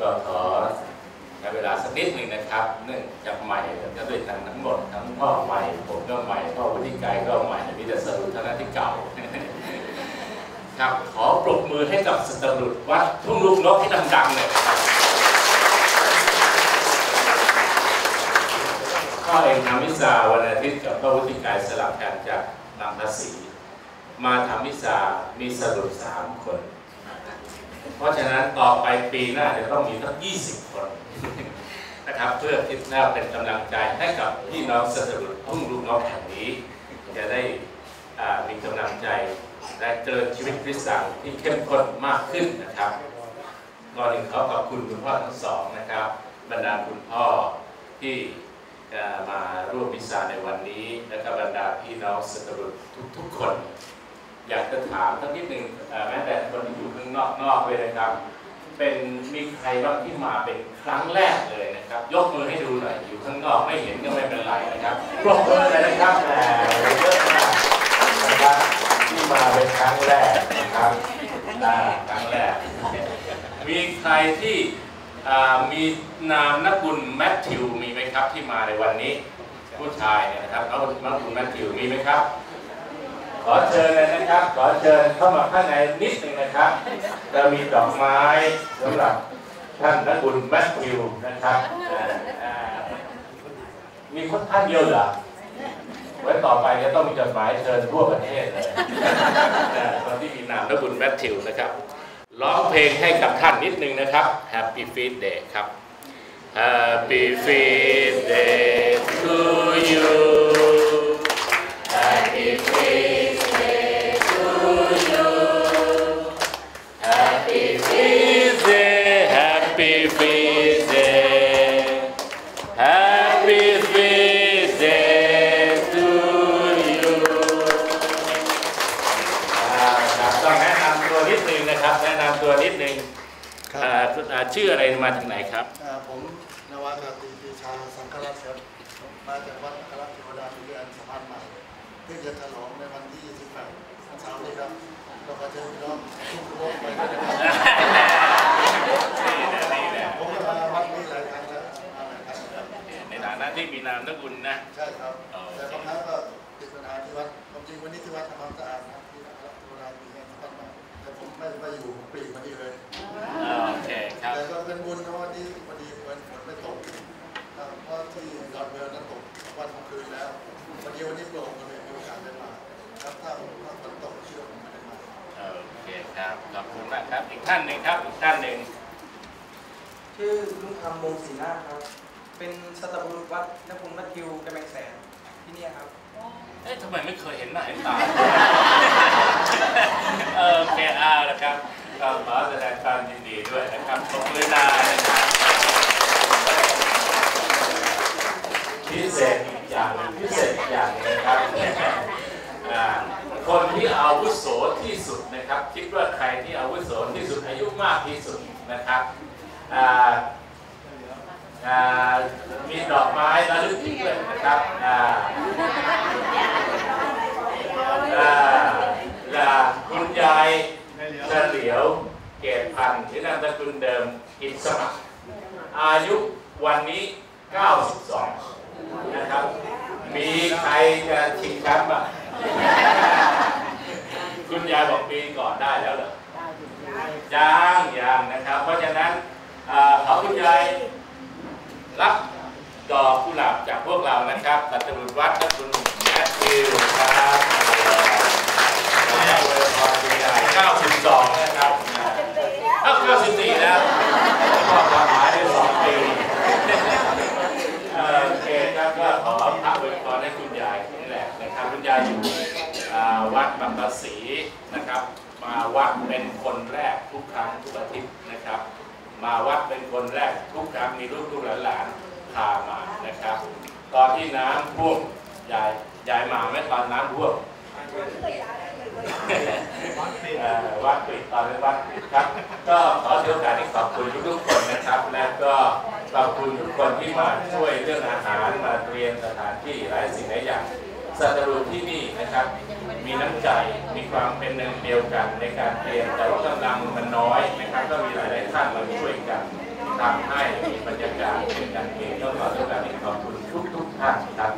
ก็ขอใช้เวลาสักนิดหนึ่งนะครับเนื่องจากใหม่ก็ด้วยกันทั้งหมดทั้งพ่อใหม่ผมก็ใหม่พ่อวุฒิไกรก็ใหม่มีแต่สรุปเท่านั้นที่เก่าครับขอปรบมือให้กับสตรุษวัดทุ่งลูกนกที่ดังๆเลยครับก็เองทำวิชาวันอาทิตย์กับพระวุฒิไกรสลับกันจากนำภาษีมาทำวิชามีสรุปสามคน เพราะฉะนั้นต่อไปปีหน้าจะต้องมีทั้ง20 คนนะครับเพื่อที่จะเป็นกำลังใจให้กับพี่น้องสตรุทุ่งลูกนกแห่งนี้ จะได้มีกำลังใจและเจริญชีวิตคริสตจักรที่เข้มข้นมากขึ้นนะครับก่อนหนึ่งขอขอบคุณคุณพ่อทั้งสองนะครับ บรรดาคุณพ่อที่มาร่วมมิสาในวันนี้ และก็บรรดาพี่น้องสตรุทุกๆคน อยากจะถามสักนิดหนึ่งแม้แต่คนที่อยู่ข้างนอกนอกเลยนะครับ เป็นมีใครบ้างที่มาเป็นครั้งแรกเลยนะครับ ยกมือให้ดูหน่อยอยู่ข้างนอกไม่เห็นก็ไม่เป็นไรนะครับปรบมือเลยนะครับแหมเยอะมากนะครับที่มาเป็นครั้งแรกนะครับครั้งแรก มีใครที่มีนามนกุลแมทธิวมีไหมครับที่มาในวันนี้ ผู้ชายเนี่ยนะครับเอานามนกุลแมทธิวมีไหมครับ ขอเชิญเลยนะครับ ขอเชิญเข้ามาข้างในนิดหนึ่งนะครับจะมีดอกไม้สำหรับท่านนักบุญแมทธิวนะครับมีคนท่านเดียวเหรอไว้ต่อไปจะต้องมีจดหมายเชิญทั่วประเทศเลยอ่คนที่มีนามนักบุญแมทธิวนะครับร้องเพลงให้กับท่านนิดนึงนะครับ Happy Feed Day ครับ Happy Feed Day to you Happy Feed ำตัวนิดนึงครับอ่าคุณอ่าชื่ออะไรมาจากไหนครับ อ่าผมนวากาตรีปรีชาสังฆรัตน์ครับผมมาจากวัดอัครเทวดาพิเรนสะพานใหม่เพื่อจะฉลองในวันที่28วันเสาร์นี้ครับเราก็จะพี่น้องทุกโลกไปด้วยนะครับนี่แหละนี่แหละผมก็มาวัดนี้หลายครั้งแล้วมาหลายครั้งแล้วในฐานะที่มีนามนกุลนะ ใช่ครับ แต่บางครั้งก็ติดปัญหาที่วัดความจริงวันนี้ที่วัดทำความสะอาดนะครับที่อัครเทวดาพิเรนสะพานใหม่แต่ผมไม่ได้มาอยู่ผม ปลีกมานี่เลยโอเคครับแต่ก็เป็นบุญนะวันนี้พอดีฝนฝนไม่ตกครับเพราะที่ดอนเมืองนั้นตกวันทั้งคืนแล้ววันนี้วันนี้โปร่งก็เลยมีโอกาสได้มาครับถ้าถ้าฝนตกเชื่อผมไม่ได้มาโอเคครับขอบคุณมากครับอีกท่านหนึ่งครับอีกท่านหนึ่งชื่อลุงคำวงศรีนาถครับเป็นสัตบุรุษวัดนภูมิมัทธิวกำแพงแสนที่เนี่ยครับเอ๊ะทำไมไม่เคยเห็นหน้าเห็นตาโอเคเอาละครับ ก็ขอแสดงความยินดีด้วยนะครับขอบคุณนานะพิเศษอีกอย่างหนึ่งพิเศษอย่างหนึงนะครับคนที่อาวุโสที่สุดนะครับคิดว่าใครที่อาวุโสที่สุดอายุมากที่สุดนะครับมีดอกไม้ระลึกถึงด้วยนะครับอ่าอ่าอ่าคุณยายเฉลียวันธ์ที่นามสกุลเดิมอิสมัคร อายุวันนี้ 92 นะครับ มีใครจะชิงแชมป์อะคุณยายบอกปีก่อนได้แล้วเหรอยังยังนะครับ เพราะฉะนั้นอขอคุณยายรับดอกกุหลาบจากพวกเรานะครับตัตรุณวัดและคุณแมทธิวครับขอให้อวยพรคุณยาย92 นะครับอ้าว94 แล้วก็ความหมายได้สองปีเอ่อโอเคครับก็ข อพระอวยพรให้คุณยายนี่แหละนะครับคุณยายอยู่วัดบางกะสีนะครับ มาวัดเป็นคนแรกทุกครั้งทุกอาทิตย์นะครับ มาวัดเป็นคนแรกทุกครั้งมีลูกลูกหลานๆพามานะครับ ตอนที่น้ำท่วมยายยายมาไหมตอนน้ำท่วมวัดปิดตอนนี้วัดปิดครับ ก็ขอถือโอกาสที่ขอบคุณทุกๆคนนะครับ และก็ ขอบคุณทุกคนที่มาช่วยเรื่องอาหารมาเตรียมสถานที่หลายสิ่งหลายอย่างสัตรูที่นี่นะครับ มีน้ำใจมีความเป็นหนึ่งเดียวกันในการเตรียมแต่ว่ากำลังมันน้อยนะครับ ก็มีหลายๆท่านมาช่วยกันทำให้มีบรรยากาศเป็นกันเองแล้วก็ด้วยการขอบคุณทุกทุกๆท่านครับ